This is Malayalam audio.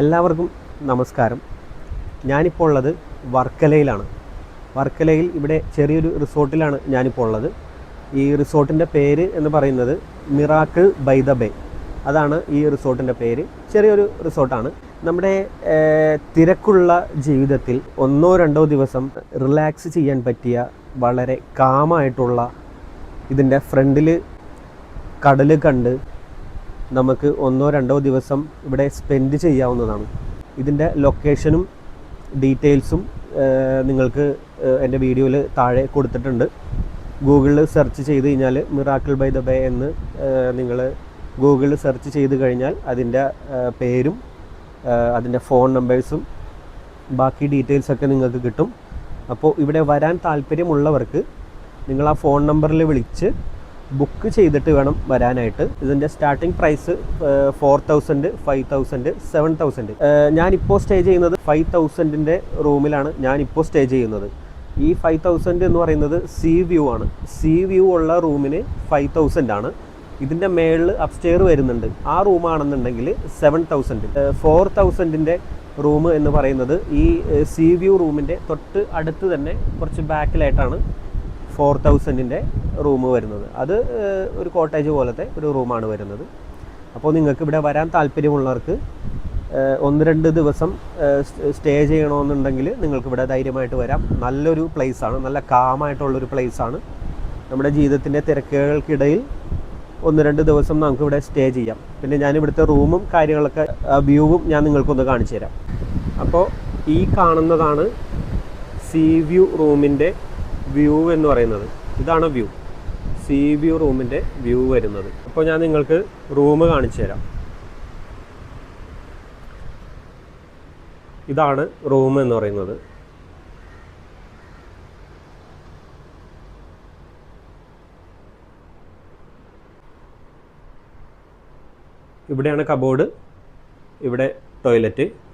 എല്ലാവർക്കും നമസ്കാരം. ഞാനിപ്പോൾ ഉള്ളത് വർക്കലയിലാണ്. വർക്കലയിൽ ഇവിടെ ചെറിയൊരു റിസോർട്ടിലാണ് ഞാനിപ്പോൾ ഉള്ളത്. ഈ റിസോർട്ടിന്റെ പേര് എന്ന് പറയുന്നത് മിറാക്കിൾ ബൈ ദ ബേ. അതാണ് ഈ റിസോർട്ടിന്റെ പേര്. ചെറിയൊരു റിസോർട്ടാണ്. നമ്മുടെ തിരക്കുള്ള ജീവിതത്തിൽ ഒന്നോ രണ്ടോ ദിവസം റിലാക്സ് ചെയ്യാൻ പറ്റിയ വളരെ കാമായിട്ടുള്ള ഇതിന്റെ ഫ്രണ്ടിൽ കടൽ കണ്ട് നമുക്ക് ഒന്നോ രണ്ടോ ദിവസം ഇവിടെ സ്പെൻഡ് ചെയ്യാവുന്നതാണ്. ഇതിന്റെ ലൊക്കേഷനും ഡീറ്റെയിൽസും നിങ്ങൾക്ക് എന്റെ വീഡിയോയിൽ താഴെ കൊടുത്തിട്ടുണ്ട്. ഗൂഗിളിൽ സെർച്ച് ചെയ്ത് കഴിഞ്ഞാൽ മിറാക്കിൾ ബൈ ദ ബേ എന്ന് നിങ്ങൾ ഗൂഗിളിൽ സെർച്ച് ചെയ്ത് കഴിഞ്ഞാൽ അതിന്റെ പേരും അതിന്റെ ഫോൺ നമ്പേഴ്സും ബാക്കി ഡീറ്റെയിൽസൊക്കെ നിങ്ങൾക്ക് കിട്ടും. അപ്പോൾ ഇവിടെ വരാൻ താല്പര്യമുള്ളവർക്ക് നിങ്ങൾ ആ ഫോൺ നമ്പറിൽ വിളിച്ച് ബുക്ക് ചെയ്തിട്ട് വേണം വരാനായിട്ട്. ഇതിന്റെ starting price four thousand five thousand seven thousand ഞാനിപ്പോൾ സ്റ്റേ ചെയ്യുന്നത് ഫൈവ് തൗസൻഡിന്റെ റൂമിലാണ് ഞാനിപ്പോൾ സ്റ്റേ ചെയ്യുന്നത്. ഈ ഫൈവ് തൗസൻഡ് എന്ന് പറയുന്നത് സീ വ്യൂ ആണ്. സീ വ്യൂ ഉള്ള റൂമിന് ഫൈവ് തൗസൻഡ് ആണ്. ഇതിന്റെ മേളിൽ അപ്സ്റ്റെയർ വരുന്നുണ്ട്. ആ റൂമാണെന്നുണ്ടെങ്കിൽ സെവൻ തൗസൻഡ് ഫോർ തൗസൻഡിന്റെ റൂം എന്ന് പറയുന്നത് ഈ സീ വ്യൂ റൂമിന്റെ തൊട്ട് അടുത്ത് തന്നെ കുറച്ച് ബാക്കിലായിട്ടാണ് ഫോർ തൗസൻഡിന്റെ റൂം വരുന്നത്. അത് ഒരു കോട്ടേജ് പോലത്തെ ഒരു റൂമാണ് വരുന്നത്. അപ്പോൾ നിങ്ങൾക്ക് ഇവിടെ വരാൻ താല്പര്യമുള്ളവർക്ക് ഒന്ന് രണ്ട് ദിവസം സ്റ്റേ ചെയ്യണമെന്നുണ്ടെങ്കിൽ നിങ്ങൾക്ക് ഇവിടെ ധൈര്യമായിട്ട് വരാം. നല്ലൊരു പ്ലേസാണ് നല്ല കാമായിട്ടുള്ളൊരു ആണ്. നമ്മുടെ ജീവിതത്തിന്റെ തിരക്കുകൾക്കിടയിൽ ഒന്ന് രണ്ട് ദിവസം നമുക്ക് ഇവിടെ സ്റ്റേ ചെയ്യാം. പിന്നെ ഞാൻ ഇവിടുത്തെ റൂമും കാര്യങ്ങളൊക്കെ വ്യൂവും ഞാൻ നിങ്ങൾക്കൊന്ന് കാണിച്ചു തരാം. അപ്പോൾ ഈ കാണുന്നതാണ് സീ വ്യൂ റൂമിന്റെ വ്യൂ എന്ന് പറയുന്നത്. ഇതാണ് വ്യൂ. സീ വ്യൂ റൂമിന്റെ വ്യൂ വരുന്നത്. അപ്പോൾ ഞാൻ നിങ്ങൾക്ക് റൂം കാണിച്ചു തരാം. ഇതാണ് റൂം എന്ന് പറയുന്നത്. ഇവിടെയാണ് കബോർഡ്. ഇവിടെ ടോയ്ലറ്റ്.